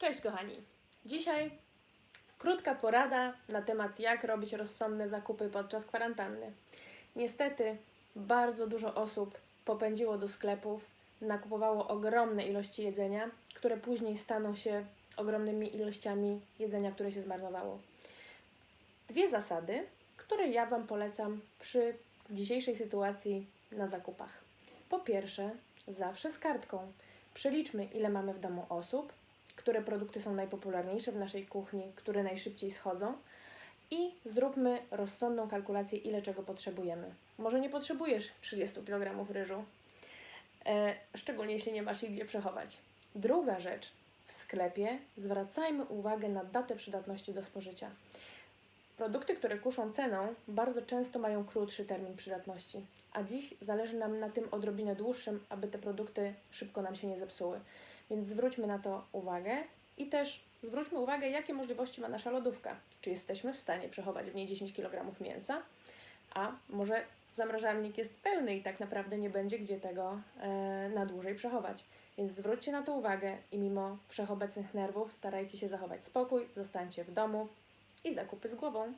Cześć kochani. Dzisiaj krótka porada na temat jak robić rozsądne zakupy podczas kwarantanny. Niestety bardzo dużo osób popędziło do sklepów, nakupowało ogromne ilości jedzenia, które później staną się ogromnymi ilościami jedzenia, które się zmarnowało. Dwie zasady, które ja Wam polecam przy dzisiejszej sytuacji na zakupach. Po pierwsze, zawsze z kartką. Przeliczmy, ile mamy w domu osób, które produkty są najpopularniejsze w naszej kuchni, które najszybciej schodzą i zróbmy rozsądną kalkulację, ile czego potrzebujemy. Może nie potrzebujesz 30 kg ryżu, e, szczególnie jeśli nie masz ich gdzie przechować. Druga rzecz, w sklepie zwracajmy uwagę na datę przydatności do spożycia. Produkty, które kuszą ceną, bardzo często mają krótszy termin przydatności, a dziś zależy nam na tym odrobinę dłuższym, aby te produkty szybko nam się nie zepsuły. Więc zwróćmy na to uwagę i też zwróćmy uwagę, jakie możliwości ma nasza lodówka. Czy jesteśmy w stanie przechować w niej 10 kg mięsa, a może zamrażalnik jest pełny i tak naprawdę nie będzie gdzie tego e, na dłużej przechować. Więc zwróćcie na to uwagę i mimo wszechobecnych nerwów starajcie się zachować spokój, zostańcie w domu i zakupy z głową.